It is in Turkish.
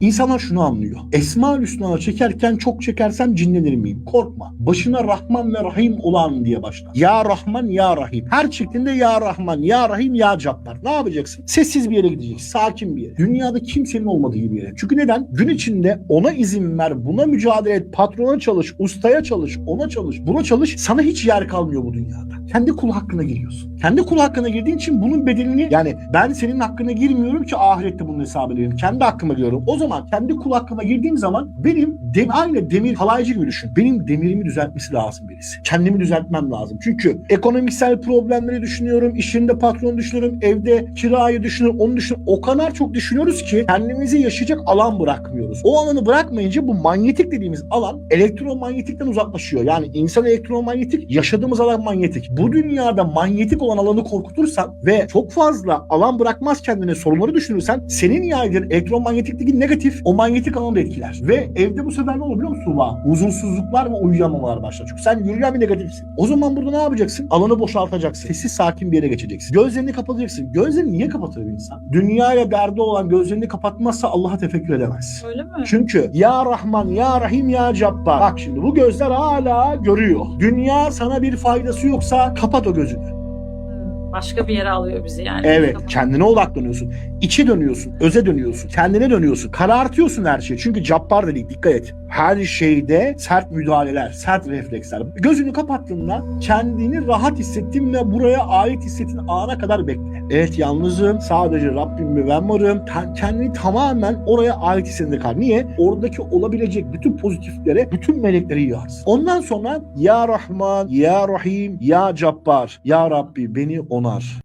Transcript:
İnsanlar şunu anlıyor. Esma-ül Hüsna'ya çekerken çok çekersem cinlenir miyim? Korkma. Başına Rahman ve Rahim olan diye başla. Ya Rahman ya Rahim. Her çektiğinde ya Rahman ya Rahim ya Cabbar. Ne yapacaksın? Sessiz bir yere gideceksin. Sakin bir yere. Dünyada kimsenin olmadığı bir yere. Çünkü neden? Gün içinde ona izin ver, buna mücadele et, patrona çalış, ustaya çalış, ona çalış, buna çalış. Sana hiç yer kalmıyor bu dünyada. Kendi kul hakkına giriyorsun. Kendi kul hakkına girdiğin için bunun bedelini yani ben senin hakkına girmiyorum ki ahirette bunun hesabını vereyim. Kendi hakkıma giriyorum. O zaman kendi kul hakkıma girdiğim zaman benim dem aynı demir halaycı gibi düşün. Benim demirimi düzeltmesi lazım birisi. Kendimi düzeltmem lazım. Çünkü ekonomiksel problemleri düşünüyorum. iş yerinde patronu düşünüyorum. Evde kirayı düşünüyorum. Onu düşünüyorum. O kadar çok düşünüyoruz ki kendimizi yaşayacak alan bırakmıyoruz. O alanı bırakmayınca bu manyetik dediğimiz alan elektromanyetikten uzaklaşıyor. Yani insan elektromanyetik, yaşadığımız alan manyetik. Bu dünyada manyetik olan alanı korkutursan ve çok fazla alan bırakmaz kendine sorunları düşünürsen senin yaydığın elektromanyetikteki negatif o manyetik alanı da etkiler. Ve evde bu sefer ne olur biliyor musun Tuğba? Huzursuzluklar ve uyuyamamalar başlar. Çünkü sen yürüyen bir negatifsin. O zaman burada ne yapacaksın? Alanı boşaltacaksın. Sessiz sakin bir yere geçeceksin. Gözlerini kapatacaksın. Gözlerini niye kapatır bir insan? Dünyaya derdi olan gözlerini kapatmazsa Allah'a tefekkür edemez. Öyle mi? Çünkü ya Rahman, ya Rahim, ya Cabbar. Bak şimdi bu gözler hala görüyor. Dünya sana bir faydası yoksa kapat o gözünü. Başka bir yere alıyor bizi yani. Evet, Kapat- kendine odaklanıyorsun. İçe dönüyorsun, öze dönüyorsun, kendine dönüyorsun. Karartıyorsun her şeyi. Çünkü Cabbar dedik, dikkat et. Her şeyde sert müdahaleler, sert refleksler. Gözünü kapattığında kendini rahat hissettin ve buraya ait hissettiğin ana kadar bekle. Evet yalnızım, sadece Rabbim ve ben varım. Kendini tamamen oraya ait hissettiğinde kal. Niye? Oradaki olabilecek bütün pozitiflere, bütün melekleri yığarsın. Ondan sonra Ya Rahman, Ya Rahim, Ya Cabbar, Ya Rabbi beni onar.